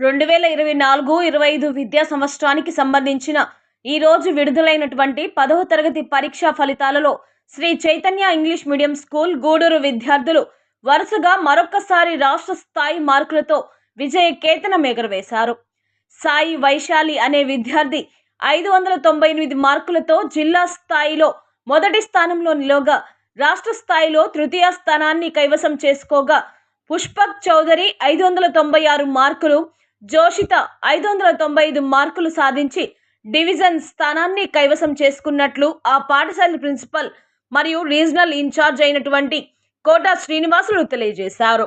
రెండు వేల ఇరవై నాలుగు ఇరవై ఐదు విద్యా సంవత్సరానికి సంబంధించిన ఈరోజు విడుదలైనటువంటి పదవ తరగతి పరీక్షా ఫలితాలలో Shri Chaitanya English medium school Gudur విద్యార్థులు వరుసగా మరొక్కసారి రాష్ట్ర స్థాయి మార్కులతో విజయ కేతనం ఎగరవేశారు. సాయి వైశాలి అనే విద్యార్థి ఐదు వందల తొంభై ఎనిమిది మార్కులతో జిల్లా స్థాయిలో మొదటి స్థానంలో నిలవగా రాష్ట్ర స్థాయిలో తృతీయ స్థానాన్ని కైవసం చేసుకోగా పుష్పక్ చౌదరి ఐదు వందల తొంభై ఆరు మార్కులు జోషిత ఐదు వందల తొంభై ఐదు మార్కులు సాధించి డివిజన్ స్థానాన్ని కైవసం చేసుకున్నట్లు ఆ పాఠశాల ప్రిన్సిపల్ మరియు రీజనల్ ఇన్ఛార్జ్ అయినటువంటి కోట శ్రీనివాసులు తెలియజేశారు.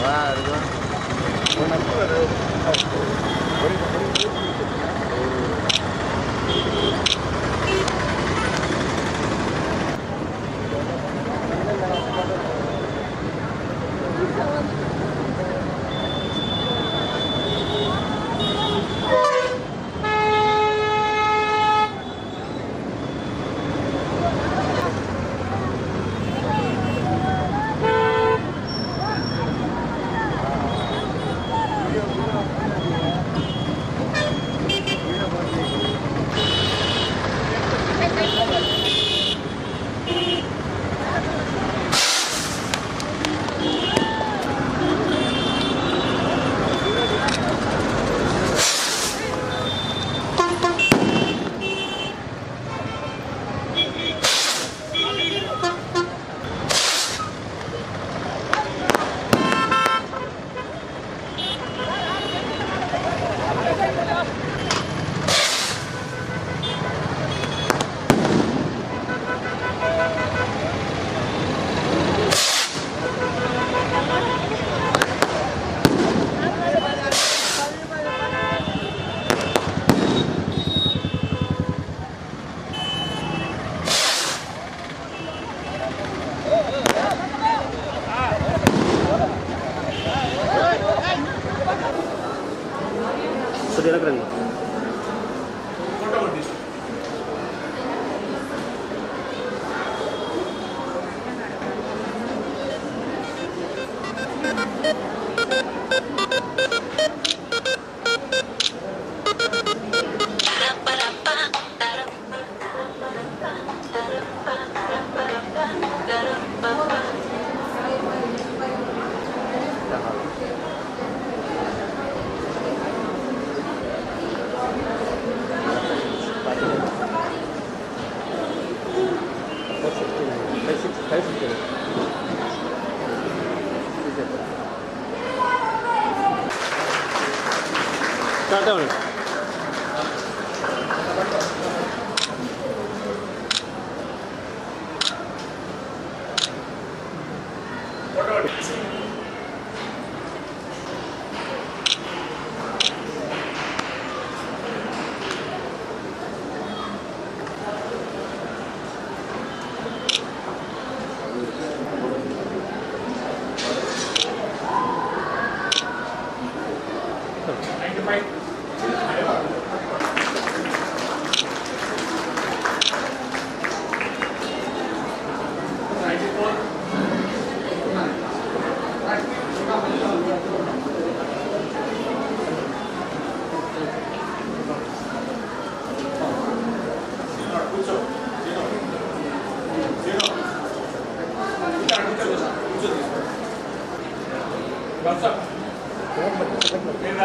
larga. Buena క్లాస్ ఇవ్వాలి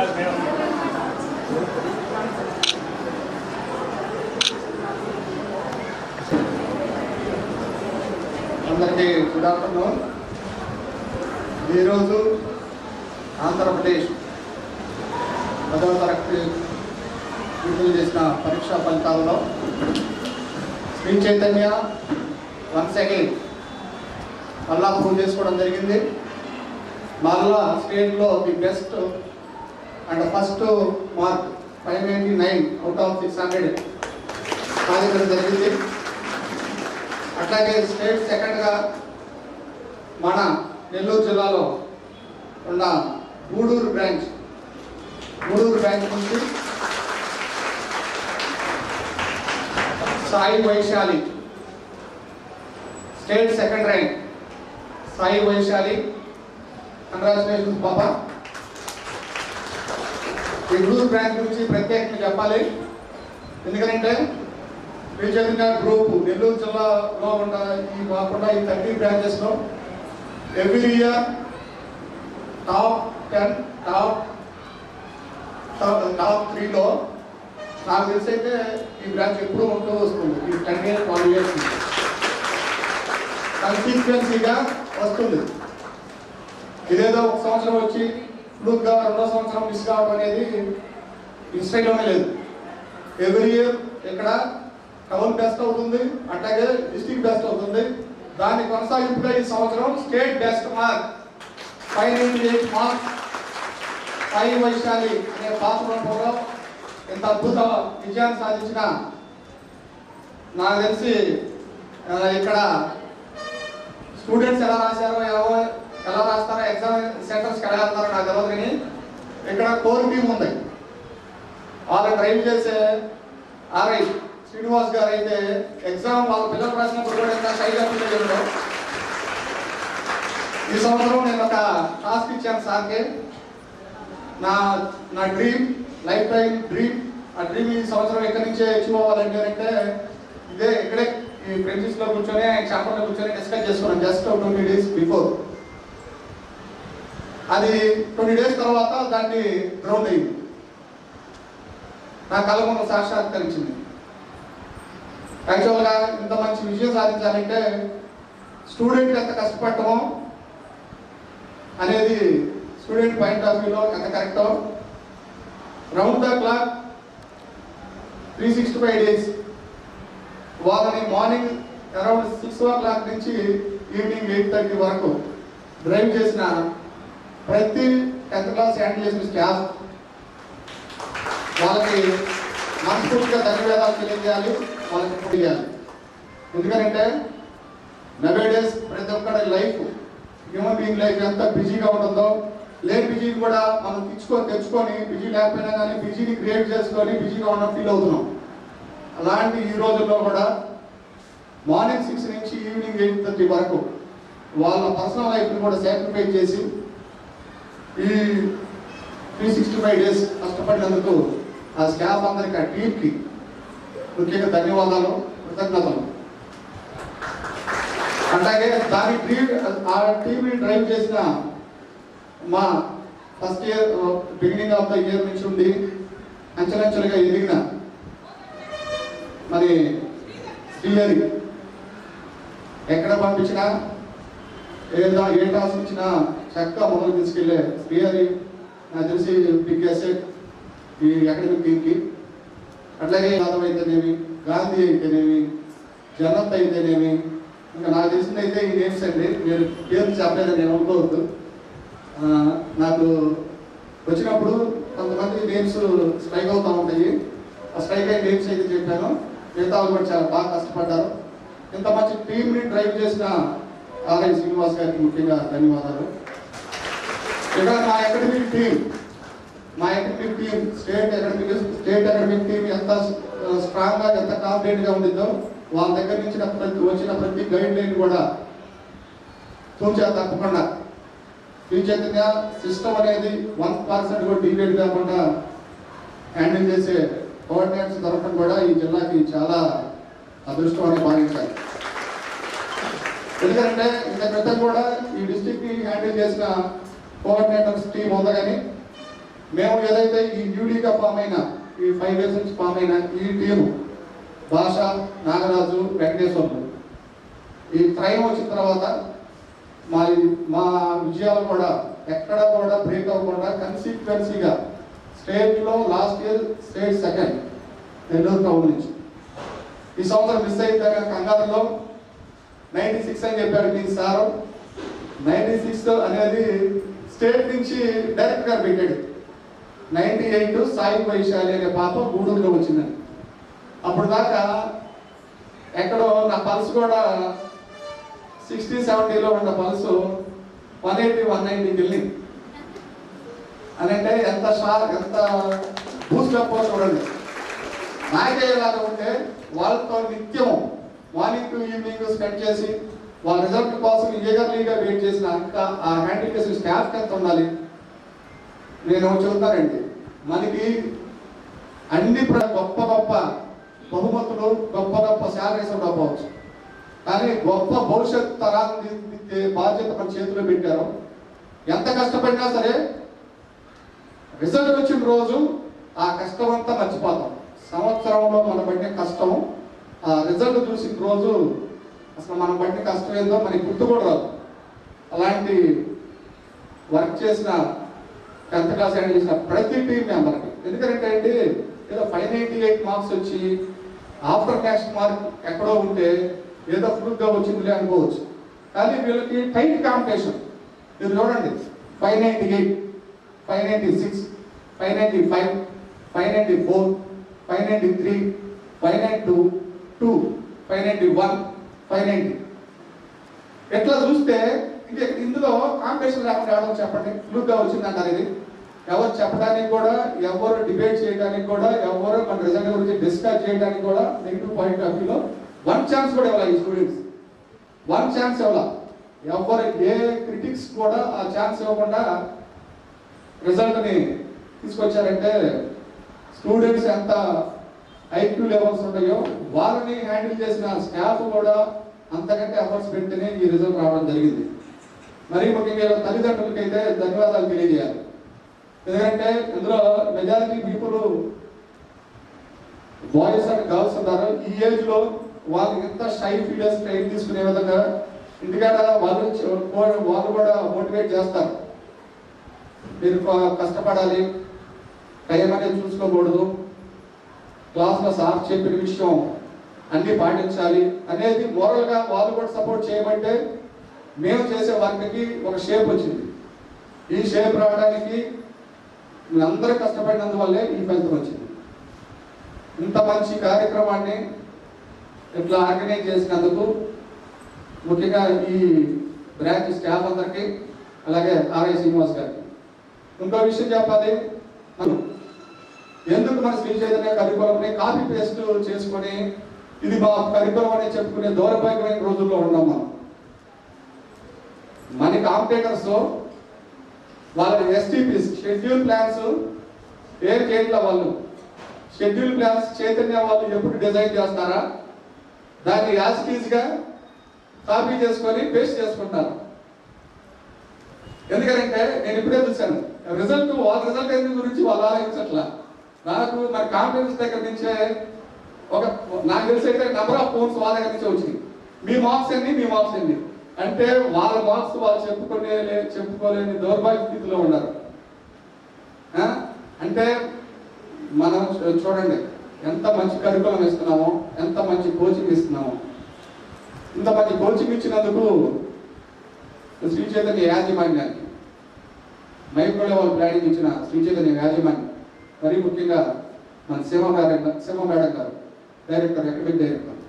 మీరు అందరూ స్టార్ట్ అవ్వండి అందరికీ గుడ్ ఆఫ్టర్నూన్ ఈరోజు ఆంధ్రప్రదేశ్ పదవ తరగతి విడుదల చేసిన పరీక్షా ఫలితాలలో శ్రీ చైతన్య వన్స్ అగైన్ మళ్ళా ప్రూవ్ చేసుకోవడం జరిగింది. మళ్ళా స్టేట్లో the best and first mark five ninety nine out of six hundred సాధించడం జరిగింది. అట్లాగే స్టేట్ సెకండ్గా మన నెల్లూరు జిల్లాలో ఉన్న గూడూరు బ్రాంచ్ గూడూరు బ్రాంచ్ నుంచి Sai Vaishali state second rank Sai Vaishali congratulations బాబా. ఈ బ్రాంచ్ గురించి ప్రత్యేకంగా చెప్పాలి. ఎందుకంటే రీజనల్ గ్రూప్ నెల్లూరు జిల్లాలో ఉన్న ఈ కాకుండా ఈ thirty బ్రాంచెస్లో every year top ten top top త్రీలో నాకు తెలిసి అయితే ఈ బ్రాంచ్ ఎప్పుడూ ఉంటూ వస్తుంది. ఈ టెన్ ఇయర్ ట్వెల్వ్ ఇయర్స్ కన్సిక్వెన్సీగా వస్తుంది. ఇదేదో ఒక సంవత్సరం వచ్చి ఫ్లూక్గా రెండో సంవత్సరం మిస్ కావడం అనేది ఇన్స్టైలోనే లేదు. ఎవ్రీ ఇయర్ ఇక్కడ టౌన్ బెస్ట్ అవుతుంది అట్లాగే డిస్ట్రిక్ట్ బెస్ట్ అవుతుంది. దాని కొనసాగింపుగా ఈ సంవత్సరం state best mark five ninety eight mark Sai Vaishali అనే పాత్రలో ఇంత అద్భుత విజయాన్ని సాధించిన నాకు తెలిసి ఇక్కడ స్టూడెంట్స్ ఎలా రాశారో ఏవో ఎలా రాస్తారో ఎగ్జామ్ సెంటర్స్కి ఎలా వెళ్తారో నాకు తెలియదు కానీ ఇక్కడ కోర్ టీం ఉంది. వాళ్ళు ట్రైన్ చేసే ఆర్ఐ శ్రీనివాస్ గారు అయితే ఎగ్జామ్ వాళ్ళ పిల్లలు రాసినప్పుడు కూడా ఎంత సైజ్ అప్లికేషన్లో ఈ సంవత్సరం నేను ఒక టాస్క్ ఇచ్చాను సార్కి. నా నా డ్రీమ్ లైఫ్ టైం డ్రీమ్. ఆ డ్రీమ్ ఈ సంవత్సరం ఎక్కడి నుంచే అచీవ్ అవ్వాలంటే అంటే ఇదే ఇక్కడే ఈ ప్రెమిసెస్లో కూర్చొని ఛాంబర్లో కూర్చొని డిస్కస్ చేసుకున్నాం. జస్ట్ ట్వంటీ డేస్ బిఫోర్ అది ట్వంటీ డేస్ తర్వాత దాన్ని గ్రౌండ్ అయింది. నా కళ ముందు సాక్షాత్కరించింది. యాక్చువల్గా ఇంత మంచి విజయం సాధించాలంటే స్టూడెంట్ ఎంత కష్టపడటమో అనేది స్టూడెంట్ పాయింట్ ఆఫ్ వ్యూలో ఎంత కరెక్టో round the clock three sixty five days వాళ్ళని morning around six o'clock నుంచి ఈవినింగ్ ఎయిట్ థర్టీ వరకు డ్రైవ్ చేసిన ప్రతి టెన్త్ క్లాస్ హ్యాండిల్ చేసిన స్టాఫ్ వాళ్ళకి మనస్ఫూర్తిగా ధన్యవాదాలు తెలియజేయాలి వాళ్ళకి పొడియాలి ఎందుకంటే నవే డేస్ ప్రతి ఒక్కరి లైఫ్ హ్యూమన్ బీయింగ్ లైఫ్ ఎంత బిజీగా ఉంటుందో లేని బిజీని కూడా మనం తెచ్చుకొని తెచ్చుకొని బిజీ లేకపోయినా కానీ బిజీని క్రియేట్ చేసుకొని బిజీగా ఉన్న ఫీల్ అవుతున్నాం. అలాంటి ఈ రోజుల్లో కూడా మార్నింగ్ సిక్స్ నుంచి ఈవినింగ్ ఎయిట్ థర్టీ వరకు వాళ్ళ పర్సనల్ లైఫ్ని కూడా సాక్రిఫైస్ చేసి ఈ త్రీ సిక్స్టీ ఫైవ్ డేస్ కష్టపడినందుకు ఆ స్టాఫ్ అందరికి ఆ టీమ్కి ముఖ్యంగా ధన్యవాదాలు కృతజ్ఞతలు. అలాగే దాని టీం ఆ టీంని డ్రైవ్ చేసిన మా first year beginning of the year నుంచి ఉండి అంచెలంచెలుగా ఎదిగిన మరి శ్రీహరి ఎక్కడ పంపించినా ఏదో ఏ టాస్క్ ఇచ్చినా చక్కగా మొదలు తీసుకెళ్ళే శ్రీహరి. నాకు తెలిసి బిగ్ అసెట్ ఈ అకాడమిక్ టీమ్కి అట్లాగే యాదవ్ అయితేనేమి గాంధీ అయితేనేమి జనత్ అయితేనేమి ఇంకా నాకు తెలిసింది అయితే ఈ నేమ్స్ అండి. మీరు పేరు చెప్పలేదని నేను అనుకోవద్దు. నాకు వచ్చినప్పుడు కొంతమంది నేమ్స్ స్ట్రైక్ అవుతూ ఉంటాయి. ఆ స్ట్రైక్ అయిన నేమ్స్ అయితే చెప్పాను. మిగతా కూడా చాలా బాగా కష్టపడ్డారు. ఇంత మంచి టీంని డ్రైవ్ చేసిన ఆలయ శ్రీనివాస్ గారికి ముఖ్యంగా ధన్యవాదాలు. ఇక్కడ మా అకాడమిక్ టీం మా academic team state academic state academic team ఎంత స్ట్రాంగ్గా ఎంత కాన్ఫిడెంట్గా ఉండిందో వాళ్ళ దగ్గర నుంచి ప్రతి వచ్చిన ప్రతి గైడ్ లైన్ కూడా తూచా తప్పకుండా శ్రీ చైతన్య సిస్టమ్ అనేది వన్ పర్సెంట్ కూడా డివేట్ కాకుండా హ్యాండిల్ చేసే కోఆర్డినేట్స్ దొరకడం కూడా ఈ జిల్లాకి చాలా అదృష్టం అని భావించాలి. ఎందుకంటే ఇంత క్రితం కూడా ఈ డిస్టిక్ని హ్యాండిల్ చేసిన కోఆర్డినేటర్స్ టీం ఉంది కానీ మేము ఏదైతే ఈ న్యూడీగా ఫామ్ అయిన ఈ ఫైవ్ ఇయర్స్ నుంచి ఫామ్ అయిన ఈ టీం భాష నాగరాజు వెంకటేశ్వరులు. ఈ త్రయం వచ్చిన తర్వాత మా మా విజయాలు కూడా ఎక్కడ కూడా బ్రేక్ అవ్వకుండా కన్సిక్వెన్సీగా స్టేట్లో last year state second Nellore town నుంచి. ఈ సంవత్సరం మిస్ అయితే కంగారులో. నైంటీ సిక్స్ అని చెప్పాడు మీ సారు. నైంటీ సిక్స్ అనేది స్టేట్ నుంచి డైరెక్ట్గా పెట్టాడు. నైన్టీ ఎయిట్ సాయి వైశాలి అనే పాప గూడూరులో వచ్చిందని. అప్పుడు దాకా ఎక్కడో నా పల్స్ కూడా సిక్స్టీ సెవెంటీలో ఉన్న పల్స్ వన్ ఎయిటీ వన్ నైంటీకి వెళ్ళింది. అని అంటే ఎంత షార్ ఎంత బూస్ట్ అప్ చూడండి. నాకే ఇలాగ ఉంటే వాళ్ళతో నిత్యం మార్నింగ్ టు ఈవినింగ్ స్పెండ్ చేసి వాళ్ళ రిజల్ట్ కోసం ఈగర్లీగా వెయిట్ చేసిన అంత ఆ హ్యాండిల్ చేసిన స్టాఫ్ ఎంత ఉండాలి? నేను చెబుతానండి మనకి అన్ని ప్ర- గొప్ప గొప్ప బహుమతులు గొప్ప గొప్ప శాలరీస్ ఉండకపోవచ్చు. కానీ గొప్ప భవిష్యత్ తరాన్ని బాధ్యత మన చేతిలో పెట్టారు. ఎంత కష్టపడినా సరే రిజల్ట్ వచ్చిన రోజు ఆ కష్టం అంతా మర్చిపోతాం. సంవత్సరంలో మనం పడిన కష్టం ఆ రిజల్ట్ చూసిన రోజు అసలు మనం పడిన కష్టం ఏందో మనకి గుర్తు కూడా రాదు. అలాంటి వర్క్ చేసిన టెన్త్ క్లాస్ హ్యాండిల్ చేసిన ప్రతి టీం మెంబర్కి. ఎందుకంటే అండి ఏదో ఫైవ్ నైంటీ ఎయిట్ మార్క్స్ వచ్చి ఆఫ్టర్ క్యాస్ట్ మార్క్ ఎక్కడో ఉంటే ఏదో ఫ్రూట్గా వచ్చిందిలే అనుకోవచ్చు. కానీ వీళ్ళకి టైట్ కాంపిటీషన్. మీరు చూడండి five ninety eight five ninety six five ninety five five ninety four five ninety three five nine two two five ninety one five ninety ఎట్లా చూస్తే ఇది ఇందులో కాంపిటీషన్ లేకుండా ఎవరో చెప్పండి? ఫ్లూగా వచ్చింది అంటారు ఇది. ఎవరు చెప్పడానికి కూడా ఎవరు డిబేట్ చేయడానికి కూడా ఎవరు మన రిజల్ట్ గురించి డిస్కస్ చేయడానికి కూడా నెగిటివ్ పాయింట్ ఆఫ్ వ్యూలో వన్ ఛాన్స్ కూడా ఇవ్వాలి ఈ స్టూడెంట్స్. వన్ ఛాన్స్ ఇవ్వాలి. ఎవరు ఏ క్రిటిక్స్ కూడా ఆ ఛాన్స్ ఇవ్వకుండా రిజల్ట్ని తీసుకొచ్చారంటే స్టూడెంట్స్ ఎంత ఐక్యూ లెవెల్స్ ఉన్నాయో వాళ్ళని హ్యాండిల్ చేసిన స్టాఫ్ కూడా అంతకంటే ఎఫర్ట్స్ పెడితేనే ఈ రిజల్ట్ రావడం జరిగింది. మరి ముఖ్యంగా వీళ్ళ తల్లిదండ్రులకి అయితే ధన్యవాదాలు తెలియజేయాలి. ఎందుకంటే ఇందులో majority people boys and girls ఉన్నారు ఈ ఏజ్లో వాళ్ళు ఎంత షై ఫీలర్స్ ట్రైన్ తీసుకునే విధంగా ఇంటికాడ వాళ్ళు వాళ్ళు కూడా మోటివేట్ చేస్తారు. మీరు కష్టపడాలి టైం అనేది చూసుకోకూడదు. క్లాస్లో సార్ చెప్పిన విషయం అన్ని పాటించాలి. అనేది మోరల్గా వాళ్ళు కూడా సపోర్ట్ చేయమంటే మేము చేసే వర్క్కి ఒక షేప్ వచ్చింది. ఈ షేప్ రావడానికి అందరూ కష్టపడినందువల్లే ఈ ఫలితం వచ్చింది. ఇంత మంచి కార్యక్రమాన్ని ఇట్లా ఆర్గనైజ్ చేసినందుకు ముఖ్యంగా ఈ బ్రాంచ్ స్టాఫ్ అందరికీ అలాగే ఆర్ఐ శ్రీనివాస్ గారికి. ఇంకో విషయం చెప్పాలి. మనం ఎందుకు మన శ్రీ చైతన్య కరికులంని కాపీ పేస్ట్ చేసుకొని ఇది మా కరికులం అని చెప్పుకునే దౌర్భాగ్యమైన రోజుల్లో ఉన్నాం మనం. మన కాంపిటేటర్స్ వాళ్ళ ఎస్టీపీస్ షెడ్యూల్ ప్లాన్స్ ఎయిర్ కేట్ల వాళ్ళు. షెడ్యూల్ ప్లాన్స్ చైతన్య వాళ్ళు ఎప్పుడు డిజైన్ చేస్తారా? దాన్ని యాసిటీస్గా కాపీ చేసుకొని పేస్ట్ చేసుకుంటారు. ఎందుకంటే నేను ఇప్పుడే చూశాను రిజల్ట్ వాళ్ళ రిజల్ట్ ఎందుకు గురించి వాళ్ళు ఆలోచించట్లా. నాకు మరి కాన్ఫిడెన్స్ దగ్గర నుంచే ఒక నాకు తెలిసి అయితే నెంబర్ ఆఫ్ ఫోన్స్ వాళ్ళ దగ్గర నుంచి వచ్చింది. మీ మార్క్స్ ఎన్ని మీ మార్క్స్ ఎన్ని? అంటే వాళ్ళ మార్క్స్ వాళ్ళు చెప్పుకునే చెప్పుకోలేని దౌర్భాగ్య స్థితిలో ఉన్నారు. అంటే మనం చూడండి ఎంత మంచి కరికులం ఇస్తున్నామో ఎంత మంచి కోచింగ్ ఇస్తున్నామో. ఇంత మంచి కోచింగ్ ఇచ్చినందుకు శ్రీ చైతన్య యాజమాన్యానికి మైక్రో వాళ్ళు ప్లానింగ్ ఇచ్చిన శ్రీ చైతన్య యాజమాన్యం. మరీ ముఖ్యంగా మన Shiva madam Shiva madam garu director academic director.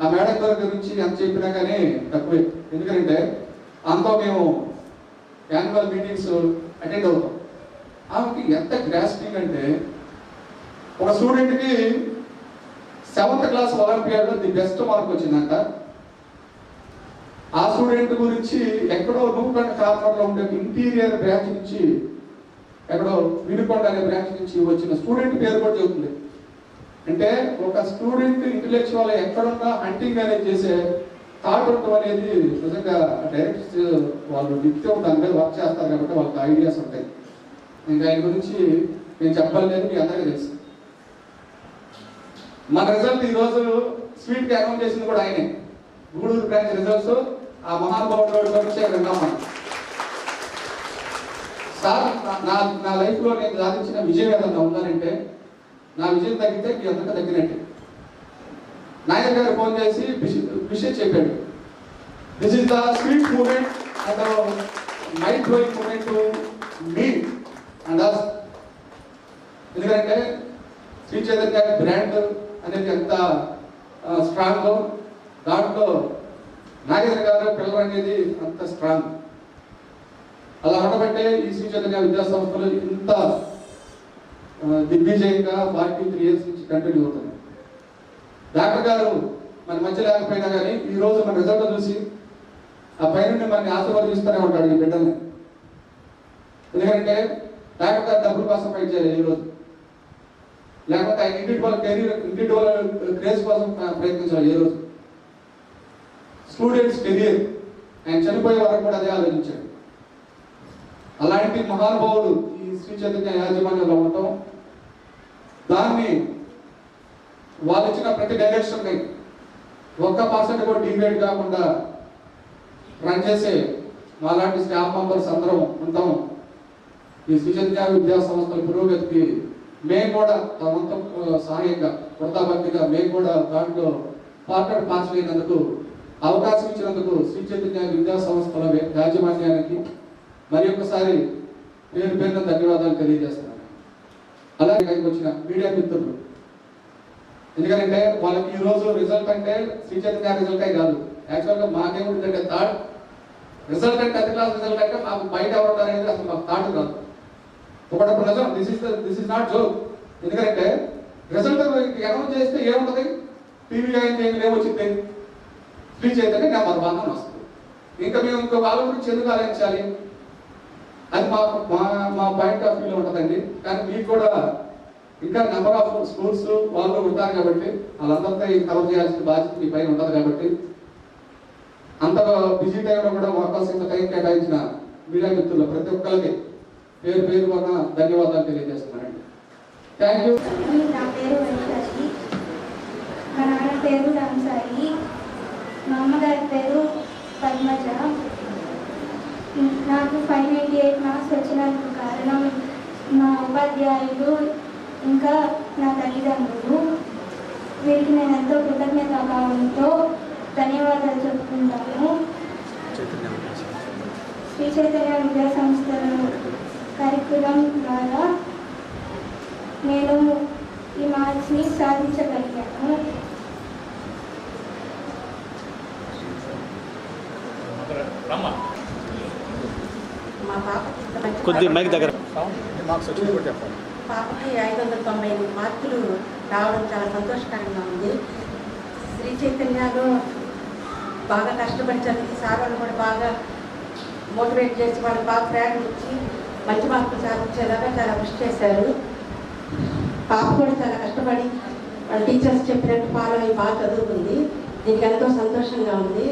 ఆ మేడం గారి గురించి ఎంత చెప్పినా కానీ తక్కువే. ఎందుకంటే అంతా మేము యాన్యువల్ మీటింగ్స్ అటెండ్ అవుతాం. ఆమెకి ఎంత గ్రాస్పింగ్ అంటే ఒక స్టూడెంట్కి సెవెంత్ క్లాస్ ఒలింపియాడ్లో ది బెస్ట్ మార్క్ వచ్చిందంట. ఆ స్టూడెంట్ గురించి ఎక్కడో నూకండ కార్నర్లో ఉండే ఇంటీరియర్ బ్రాంచ్ నుంచి ఎక్కడో వినుకొండ అనే బ్రాంచ్ నుంచి వచ్చిన స్టూడెంట్ పేరు కూడా చెబుతుంది అంటే ఒక స్టూడెంట్ ఇంటలెక్చువల్ ఎక్కడున్నా హంటింగ్ అనేది చేసే థాట్ ఉండటం అనేది నిజంగా డైరెక్ట్ వాళ్ళు నిత్యం దాని మీద వర్క్ చేస్తారు కాబట్టి వాళ్ళకి ఐడియాస్ ఉంటాయి. ఇంకా ఆయన గురించి నేను చెప్పలేదు మీ అందరికీ తెలుసు. మన రిజల్ట్ ఈ రోజు స్వీట్ అనౌన్స్ చేసింది కూడా ఆయనే. గూడూరు బ్రాంచ్ రిజల్ట్స్ ఆ మహానుభావుడు వచ్చే విన్నాం మనం సార్ నా నా లైఫ్లో నేను సాధించిన విజయం ఏదన్నా ఉందంటే నా విజయం తగ్గితే మీ అందరికీ తగ్గినట్టే. నాయక్ గారు ఫోన్ చేసి విషయం చెప్పాడు. This is the sweet moment and mind blowing moment to me and us ఎందుకంటే శ్రీ చైతన్య బ్రాండ్ అనేది ఎంత స్ట్రాంగ్ దాంట్లో నాగేంద్ర గారు పిల్లలు అనేది అంత స్ట్రాంగ్ అలా ఉండబట్టే ఈ శ్రీ విద్యా సంస్థలు ఇంత దిగ్విజయంగా ఫార్టీ త్రీ ఇయర్స్ నుంచి కంటిన్యూ అవుతుంది. డాక్టర్ గారు మన మధ్య లేకపోయినా కానీ ఈ రోజు మన రిజల్ట్ చూసి ఆ పైన మనని ఆశీర్వదిస్తూనే ఉంటాడు ఈ బిడ్డల్ని. ఎందుకంటే డాక్టర్ గారు డబ్బుల కోసం ఫైట్ చేయాలి ఈరోజు లేకపోతే ఆయన ఇండివిజువల్ కెరీర్ ఇండివిజువల్ క్రేజ్ కోసం ప్రయత్నించాలి ఏ రోజు. స్టూడెంట్స్ కెరీర్ ఆయన చనిపోయే వరకు కూడా అదే ఆలోచించాడు. అలాంటి మహానుభావుడు ఈ శ్రీ చైతన్య యాజమాన్యంలో ఉండటం దాన్ని వాళ్ళు ఇచ్చిన ప్రతి డైరెక్షన్ ఒక్క పర్సెంట్ కూడా డిగ్రేడ్ కాకుండా రన్ చేసే మాలాంటి స్టాఫ్ మెంబర్స్ అందరం ఉంటాం. ఈ శ్రీ విద్యా సంస్థల పురోగతికి మేము కూడా తమంత సహాయంగా వృద్ధాభక్తిగా మేము కూడా దాంట్లో పార్టర్ పాస్ అయినందుకు అవకాశం ఇచ్చినందుకు శ్రీ చైతన్య విద్యా సంస్థల యాజమాన్యానికి మరి ఒకసారి పేరు పేరున ధన్యవాదాలు తెలియజేస్తున్నాను. అలాగే ఇక్కడికి వచ్చిన మీడియా మిత్రులు. ఎందుకంటే వాళ్ళకి ఈ రోజు రిజల్ట్ అంటే శ్రీ చైతన్య రిజల్టే కాదు. యాక్చువల్గా మాకేముంటుందంటే థాట్ రిజల్ట్ అంటే టెన్త్ క్లాస్ రిజల్ట్ అంటే మాకు బయట ఎవరు అనేది అసలు మాకు థాట్ కాదు. ఒకటప్పుడు నిజం this is this is not joke ఎందుకంటే రిజల్ట్ అనౌన్స్ చేస్తే ఏముంటుంది? టీవీ అయిన చేయలేదు ఏమొచ్చింది? శ్రీ చైతన్య నెంబర్ వన్ వస్తుంది. ఇంకా మేము ఇంకో వాళ్ళ గురించి ఎందుకు ఆలోచించాలి? అది మా మా మా పాయింట్ ఆఫ్ వ్యూలో ఉంటుందండి. కానీ మీకు కూడా ఇంకా నెంబర్ ఆఫ్ స్కూల్స్ వాళ్ళు ఉంటారు కాబట్టి వాళ్ళందరితో కవర్ చేయాల్సిన బాధ్యత మీ పైన ఉంటుంది కాబట్టి అంత బిజీ టైంలో కూడా అవకాశం ఇంత టైం కేటాయించిన మీడియా మిత్రులు ప్రతి ఒక్కరికి పేరు పేరు వలన ధన్యవాదాలు తెలియజేస్తున్నానండి. థ్యాంక్ యూ నా పేరు వెంకటాచి మా నాన్న పేరు రామసాయి మా అమ్మగారి పేరు పద్మజ. నాకు ఫైవ్ నైంటీ ఎయిట్ మార్క్స్ వచ్చినందుకు కారణం మా ఉపాధ్యాయులు ఇంకా నా తల్లిదండ్రులు. వీరికి నేను ఎంతో కృతజ్ఞత భావంతో ధన్యవాదాలు చెప్పుకుంటాను. శ్రీ చైతన్య విద్యా సంస్థల కరికులం ద్వారా నేను ఈ మార్క్స్ని సాధించగలిగాను రమ్మ మా పాపకి ఇంత మంచి కొద్ది మైక్ దగ్గర. పాపకి ఐదు వందల తొంభై ఎనిమిది మార్కులు రావడం చాలా సంతోషకరంగా ఉంది. శ్రీ చైతన్యలో బాగా కష్టపడి చదివి సార్ వాళ్ళు కూడా బాగా మోటివేట్ చేసి వాళ్ళు బాగా ప్రయాణం ఇచ్చి మంచి మార్కులు సాధించేలాగా చాలా కృషి చేశారు. పాప కూడా చాలా కష్టపడి వాళ్ళ టీచర్స్ చెప్పినట్టు ఫాలో అయ్యి బాగా చదువుకుంది దీనికి ఎంతో సంతోషంగా ఉంది.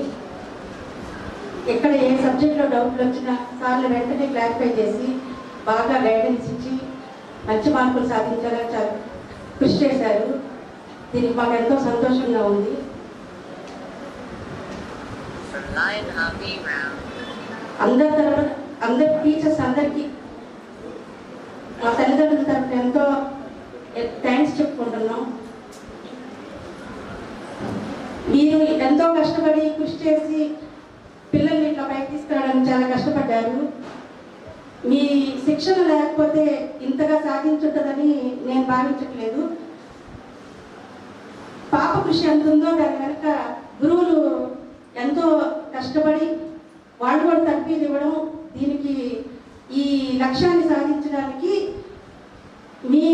ఎక్కడ ఏ సబ్జెక్ట్లో డౌట్లు వచ్చినా సార్లు వెంటనే క్లారిఫై చేసి బాగా గైడెన్స్ ఇచ్చి మంచి మార్కులు సాధించాలని చాలా కృషి చేశారు. దీనికి మాకు ఎంతో సంతోషంగా ఉంది. అందరి తరఫున అందరి టీచర్స్ అందరికీ మా తల్లిదండ్రుల తరఫున ఎంతో థ్యాంక్స్ చెప్పుకుంటున్నాం. మీరు ఎంతో కష్టపడి కృషి చేసి పిల్లల్ని ఇట్లా పైకి తీసుకురావడానికి చాలా కష్టపడ్డారు. మీ శిక్షణ లేకపోతే ఇంతగా సాధించుంటుందని నేను భావించట్లేదు. పాప కృషి ఎంత ఉందో దాని వెనక గురువులు ఎంతో కష్టపడి వాళ్ళు కూడా తర్ఫీదు ఇవ్వడం దీనికి ఈ లక్ష్యాన్ని సాధించడానికి మీ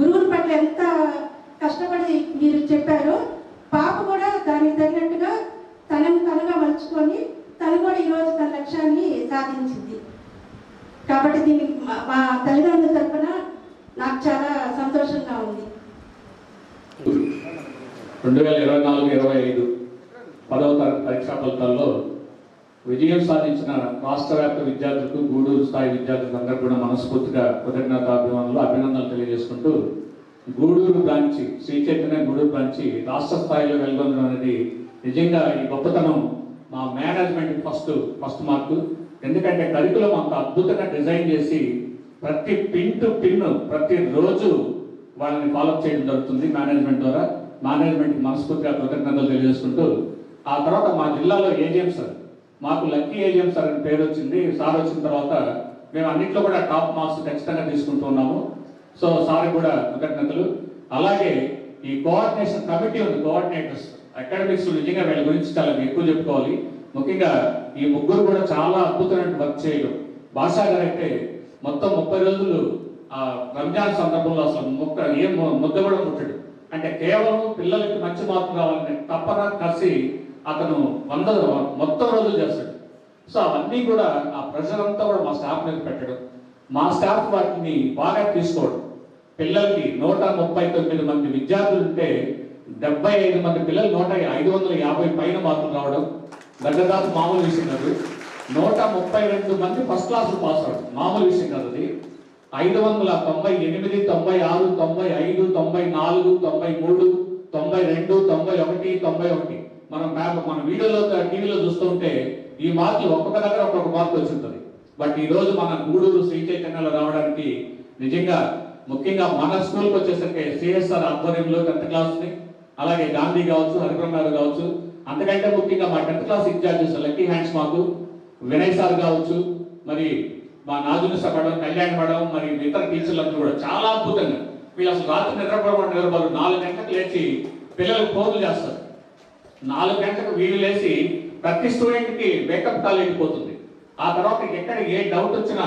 గురువుల పట్ల ఎంత కష్టపడి మీరు చెప్పారో పాప కూడా దానికి తగినట్టుగా తనని తనగా మలుచుకొని తను కూడా ఈరోజు తన లక్ష్యాన్ని సాధించింది. కాబట్టి దీనికి మా- తల్లిదండ్రుల తరఫున నాకు చాలా సంతోషంగా ఉంది. రెండు వేల ఇరవై నాలుగు ఇరవై ఐదు పదవ తరగతి పరీక్షా ఫలితాల్లో విజయం సాధించిన రాష్ట్ర వ్యాప్త విద్యార్థులకు గూడూరు స్థాయి విద్యార్థులకు అందరూ కూడా మనస్ఫూర్తిగా కృతజ్ఞతాభిమానులు అభినందనలు తెలియజేసుకుంటూ గూడూరు బ్రాంచి శ్రీ చైతన్య గూడూరు బ్రాంచి రాష్ట్ర స్థాయిలో వెలుగొందడం అనేది నిజంగా ఈ గొప్పతనం మా మేనేజ్మెంట్ ఫస్ట్ ఫస్ట్ మార్కు ఎందుకంటే కరికులం అంత అద్భుతంగా డిజైన్ చేసి ప్రతి పిన్ టు పిన్ ప్రతి రోజు వాళ్ళని ఫాలోఅప్ చేయడం జరుగుతుంది మేనేజ్మెంట్ ద్వారా. మేనేజ్మెంట్ మనస్ఫూర్తిగా కృతజ్ఞతలు తెలియజేసుకుంటూ ఆ తర్వాత మా జిల్లాలో ఏజిఎం సార్ మాకు లక్కీ ఏజిఎం సార్ అని పేరు వచ్చింది. సార్ వచ్చిన తర్వాత మేము అన్నింటిలో కూడా టాప్ మార్క్స్ ఖచ్చితంగా తీసుకుంటూ ఉన్నాము. సో సార్ కూడా కృతజ్ఞతలు. అలాగే ఈ కోఆర్డినేషన్ కమిటీ ఉంది కోఆర్డినేటర్స్ అకాడమిక్స్ నిజంగా వీళ్ళ గురించి చాలా ఎక్కువ చెప్పుకోవాలి. ముఖ్యంగా ఈ ముగ్గురు కూడా చాలా అద్భుతమైన వర్క్ చేయడం. భాషా గారు అయితే మొత్తం ముప్పై రోజులు ఆ రంజాన్ సందర్భంలో అసలు ముక్క ఏం ముద్ద కూడా ముట్టడు. అంటే కేవలం పిల్లలకి మంచి మార్పు కావాలని తప్పన కసి అతను వంద మొత్తం రోజులు చేస్తాడు. సో అవన్నీ కూడా ఆ ప్రెషర్ అంతా కూడా మా స్టాఫ్ మీద పెట్టడం. మా స్టాఫ్ వాటిని బాగా తీసుకోవడం. పిల్లలకి నూట ముప్పై తొమ్మిది మంది విద్యార్థులు ఉంటే డెబ్బై ఐదు మంది పిల్లలు నూట ఐదు వందల యాభై పైన మార్కులు రావడం దగ్గరదాపు మామూలు విషయం కాదు. నూట ముప్పై రెండు మంది ఫస్ట్ క్లాస్ పాస్ అవడం మామూలు విషయం కాదు అది. ఐదు వందల తొంభై ఎనిమిది తొంభై ఆరు తొంభై ఐదు తొంభై నాలుగు తొంభై మూడు తొంభై రెండు తొంభై ఒకటి తొంభై ఒకటి. మనం మ్యాప్ మన వీడియోలో టీవీలో చూస్తుంటే ఈ మార్కులు ఒక్కొక్క దగ్గర ఒక్కొక్క మార్కు వచ్చింటుంది బట్ ఈ రోజు మన గూడూరు శ్రీ చైతన్యలో రావడానికి నిజంగా ముఖ్యంగా మన స్కూల్కి వచ్చేసరికి సిఎస్ఆర్ ఆధ్వర్యంలో టెన్త్ క్లాస్ని అలాగే గాంధీ కావచ్చు హరిబ్రహ్మారావు కావచ్చు అంతకంటే ముఖ్యంగా మా tenth class incharges lucky hands మాకు వినయ్ సార్ కావచ్చు మరి మా నాజుని మేడం కళ్యాణ్ పడడం మరి ఇతర టీచర్లందరూ కూడా చాలా అద్భుతంగా. వీళ్ళు అసలు రాత్రి నిద్రపోవడం నిద్రపోరు నాలుగు గంటలకు లేచి పిల్లలకు ఫోన్లు చేస్తారు. నాలుగు గంటలకు వీలు లేచి ప్రతి స్టూడెంట్కి వేకప్ కాల్ వెళ్ళిపోతుంది ఆ తర్వాత ఎక్కడ ఏ డౌట్ వచ్చినా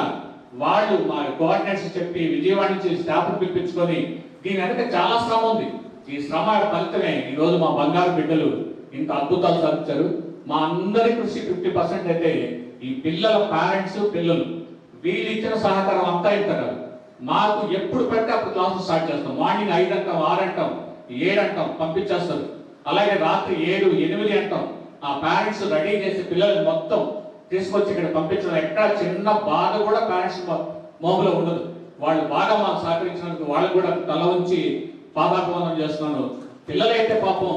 వాళ్ళు మా కోఆర్డినేట్స్ చెప్పి విజయవాడ నుంచి స్టాఫ్ పిలిపించుకొని దీని వెనక చాలా శ్రమ ఉంది. ఈ శ్రమ ఫలితమే. ఈరోజు మా బంగారు బిడ్డలు ఇంత అద్భుతాలు సాధించారు. మా అందరి కృషి ఫిఫ్టీ పర్సెంట్ అయితే ఈ పిల్లల పేరెంట్స్ పిల్లలు వీళ్ళు ఇచ్చిన సహకారం అంతా ఇంత కాదు మాకు ఎప్పుడు పెడితే అప్పుడు క్లాసులు స్టార్ట్ చేస్తాం. మార్నింగ్ ఐదు అంటాం ఆరు అంటాం ఏడు అంటాం పంపించేస్తారు. అలాగే రాత్రి ఏడు ఎనిమిది అంటాం. ఆ పేరెంట్స్ రెడీ చేసి పిల్లల్ని మొత్తం తీసుకొచ్చి ఇక్కడ పంపించడం ఎక్కడ చిన్న బాధ కూడా పేరెంట్స్ మోములో ఉండదు. వాళ్ళు బాగా మాకు సహకరించినందుకు వాళ్ళు కూడా తల ఉంచి పాదాభివందనం చేస్తున్నాను. పిల్లలైతే పాపం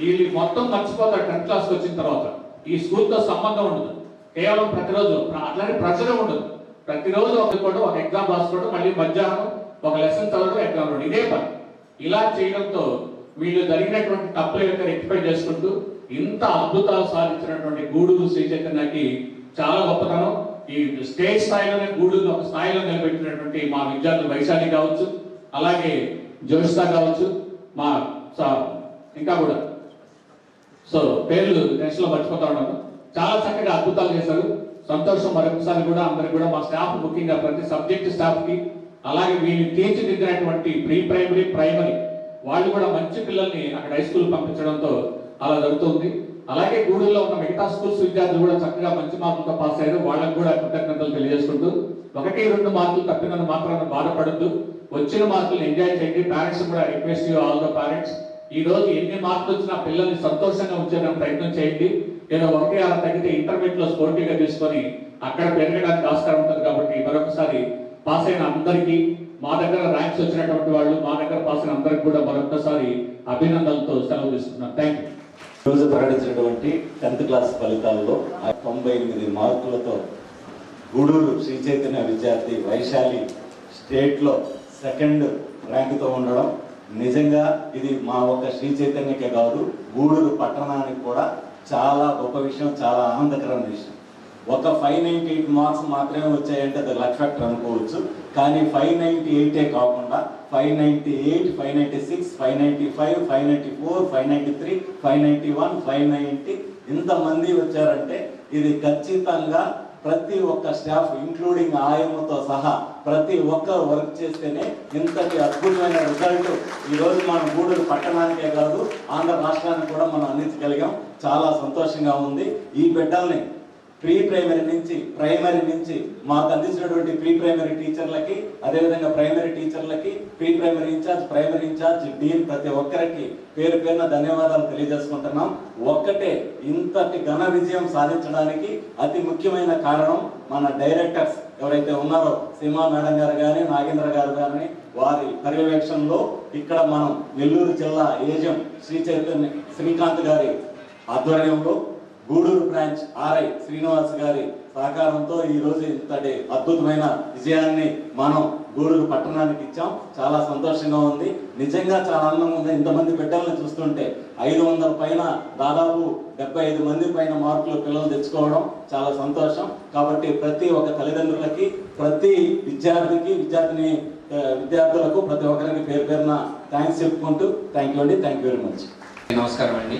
వీళ్ళు మొత్తం మర్చిపోతారు టెన్త్ క్లాస్కి వచ్చిన తర్వాత. ఈ స్కూల్తో సంబంధం ఉండదు. కేవలం ప్రతిరోజు అట్లాంటి ప్రజలు ఉండదు. ప్రతిరోజు ఒకటి ఒక ఎగ్జామ్ రాసుకోవడం మళ్ళీ మధ్యాహ్నం ఒక లెసన్ చదవడం ఎగ్జామ్ రావడం ఇదే పని. ఇలా చేయడంతో వీళ్ళు జరిగినటువంటి తప్పులు యొక్క రెక్టిఫై చేసుకుంటూ ఇంత అద్భుతాలు సాధించినటువంటి గూడూరు శ్రీ చైతన్యకి చాలా గొప్పతనం. ఈ స్టేట్ స్థాయిలోనే గూడూరు ఒక స్థాయిలో నిలబెట్టినటువంటి మా విద్యార్థులు వైశాలి కావచ్చు. అలాగే జ్యోష్త కావచ్చు మా స- ఇంకా కూడా. సో పేర్లు నెక్స్ట్లో మర్చిపోతా ఉన్నాను చాలా చక్కగా అద్భుతాలు చేశారు. సంతోషం మరొకసారి కూడా అందరికి కూడా మా స్టాఫ్ ముఖ్యంగా ప్రతి సబ్జెక్ట్ స్టాఫ్కి అలాగే వీళ్ళు తీర్చిదిద్దినటువంటి ప్రీ ప్రైమరీ ప్రైమరీ వాళ్ళు కూడా మంచి పిల్లల్ని అక్కడ హై స్కూల్ పంపించడంతో అలా జరుగుతుంది. అలాగే గూడూరులో ఉన్న మిగతా స్కూల్స్ విద్యార్థులు కూడా చక్కగా మంచి మార్కులతో పాస్ అయ్యారు. వాళ్ళకు కూడా కృతజ్ఞతలు తెలియజేసుకుంటూ ఒకటి రెండు మార్కులు తప్పినందుకు మాత్రాన బాధపడద్దు. వచ్చిన మార్కులు ఎంజాయ్ చేయండి. పేరెంట్స్ కూడా request you all the parents ఈ రోజు ఎన్ని మార్కులు వచ్చినా పిల్లల్ని సంతోషంగా ఉంచేదానికి ప్రయత్నం చేయండి. ఏదో ఒకటి అలా తగ్గితే ఇంటర్మీడియట్లో స్పోర్టివ్ తీసుకొని అక్కడ పెరగడానికి ఆస్కారం ఉంటుంది కాబట్టి మరొకసారి పాస్ అయిన అందరికీ మా దగ్గర ర్యాంక్స్ వచ్చినటువంటి వాళ్ళు మా దగ్గర పాస్ అయిన అందరికి కూడా మరొకసారి అభినందనలతో సెలవు తీసుకున్నాను. థ్యాంక్ యూ రోజు ప్రకటించినటువంటి టెన్త్ క్లాస్ ఫలితాల్లో ఆ తొంభై ఎనిమిది మార్కులతో గూడూరు శ్రీ చైతన్య విద్యార్థి వైశాలి స్టేట్లో సెకండ్ ర్యాంకుతో ఉండడం. నిజంగా ఇది మా ఒక్క శ్రీ చైతన్యకే కాదు గూడూరు పట్టణానికి కూడా చాలా గొప్ప విషయం చాలా ఆనందకరమైన విషయం. ఒక ఫైవ్ నైంటీ ఎయిట్ మార్క్స్ మాత్రమే వచ్చాయంటే అది లక్ ఫ్యాక్టర్ అనుకోవచ్చు. కానీ ఫైవ్ నైంటీ ఎయిటే కాకుండా five ninety eight five ninety six five ninety five five ninety four five ninety three five ninety one five ninety ఇంతమంది వచ్చారంటే ఇది ఖచ్చితంగా ప్రతి ఒక్క స్టాఫ్ ఇంక్లూడింగ్ ఆయమ్మతో సహా ప్రతి ఒక్కరు వర్క్ చేస్తేనే ఇంతటి అద్భుతమైన రిజల్ట్ ఈరోజు మన గూడూరు పట్టణానికే కాదు ఆంధ్ర రాష్ట్రానికి కూడా మనం అందించగలిగాం. చాలా సంతోషంగా ఉంది. ఈ బిడ్డల్ని ప్రీ ప్రైమరీ నుంచి ప్రైమరీ నుంచి మాకు అందించినటువంటి ప్రీ ప్రైమరీ టీచర్లకి అదేవిధంగా primary టీచర్లకి pre primary incharge primary incharge dean ప్రతి ఒక్కరికి పేరు పేరున ధన్యవాదాలు తెలియజేసుకుంటున్నాం. ఒక్కటే ఇంతటి ఘన విజయం సాధించడానికి అతి ముఖ్యమైన కారణం మన డైరెక్టర్స్. ఎవరైతే ఉన్నారో సీమా మేడం గారు కానీ నాగేంద్ర గారు కానీ వారి పర్యవేక్షణలో ఇక్కడ మనం నెల్లూరు జిల్లా ఏజం శ్రీ చైతన్య శ్రీకాంత్ గారి ఆధ్వర్యంలో గూడూరు బ్రాంచ్ ఆర్ఐ శ్రీనివాస్ గారి సహకారంతో ఈరోజు ఇంతటి అద్భుతమైన విజయాన్ని మనం గూడూరు పట్టణానికి ఇచ్చాం. చాలా సంతోషంగా ఉంది. నిజంగా చాలా ఆనందంగా ఉంది. ఇంతమంది బిడ్డలను చూస్తుంటే ఐదు వందల పైన దాదాపు డెబ్బై ఐదు మంది పైన మార్కులు పిల్లలు తెచ్చుకోవడం చాలా సంతోషం. కాబట్టి ప్రతి ఒక్క తల్లిదండ్రులకి ప్రతి విద్యార్థికి విద్యార్థిని విద్యార్థులకు ప్రతి ఒక్కరికి పేరు పేరున థ్యాంక్స్ చెప్పుకుంటూ థ్యాంక్ యూ అండి. థ్యాంక్ యూ వెరీ మచ్ నమస్కారం అండి.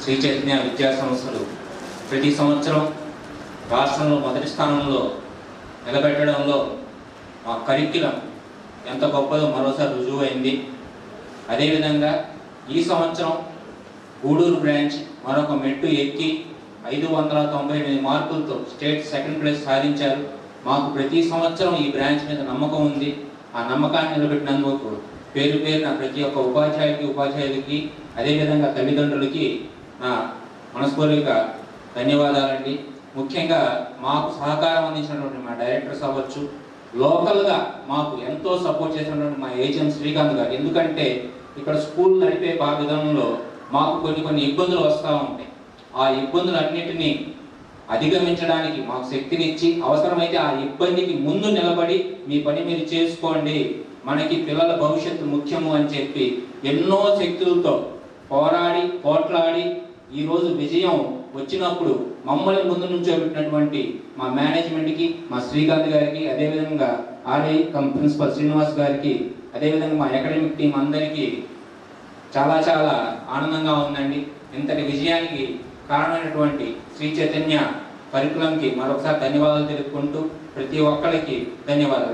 శ్రీ చైతన్య విద్యా సంస్థలు ప్రతి సంవత్సరం రాష్ట్రంలో మొదటి స్థానంలో నిలబెట్టడంలో మా కరిక్యులం ఎంత గొప్పదో మరోసారి రుజువు అయింది అదేవిధంగా ఈ సంవత్సరం గూడూరు బ్రాంచ్ మరొక మెట్టు ఎక్కి ఐదు వందల తొంభై ఎనిమిది మార్కులతో స్టేట్ సెకండ్ ప్లేస్ సాధించారు. మాకు ప్రతి సంవత్సరం ఈ బ్రాంచ్ మీద నమ్మకం ఉంది. ఆ నమ్మకాన్ని నిలబెట్టినందుకు పేరు పేరున ప్రతి ఒక్క ఉపాధ్యాయుడికి ఉపాధ్యాయులకి అదేవిధంగా తల్లిదండ్రులకి నా మనస్ఫూర్తిగా ధన్యవాదాలండి. ముఖ్యంగా మాకు సహకారం అందించినటువంటి మా డైరెక్టర్స్ అవ్వచ్చు లోకల్గా మాకు ఎంతో సపోర్ట్ చేసినటువంటి మా ఏజెంట్ శ్రీకాంత్ గారు. ఎందుకంటే ఇక్కడ స్కూల్ నడిపే భాగంలో మాకు కొన్ని కొన్ని ఇబ్బందులు వస్తూ ఉంటాయి. ఆ ఇబ్బందులన్నిటినీ అధిగమించడానికి మాకు శక్తినిచ్చి అవసరమైతే ఆ ఇబ్బందికి ముందు నిలబడి మీ పని మీరు చేసుకోండి మనకి పిల్లల భవిష్యత్తు ముఖ్యము అని చెప్పి ఎన్నో శక్తులతో పోరాడి పోట్లాడి ఈరోజు విజయం వచ్చినప్పుడు మమ్మల్ని ముందు నుంచోబెట్టినటువంటి మా మేనేజ్మెంట్కి మా శ్రీకాంత్ గారికి అదేవిధంగా ఆర్ఐ కం ప్రిన్సిపల్ శ్రీనివాస్ గారికి అదేవిధంగా మా అకాడమిక్ టీం అందరికీ చాలా చాలా ఆనందంగా ఉందండి. ఇంతటి విజయానికి కారణమైనటువంటి శ్రీ చైతన్య కరికులంకి మరొకసారి ధన్యవాదాలు తెలుపుకుంటూ ప్రతి ఒక్కరికి ధన్యవాదాలు.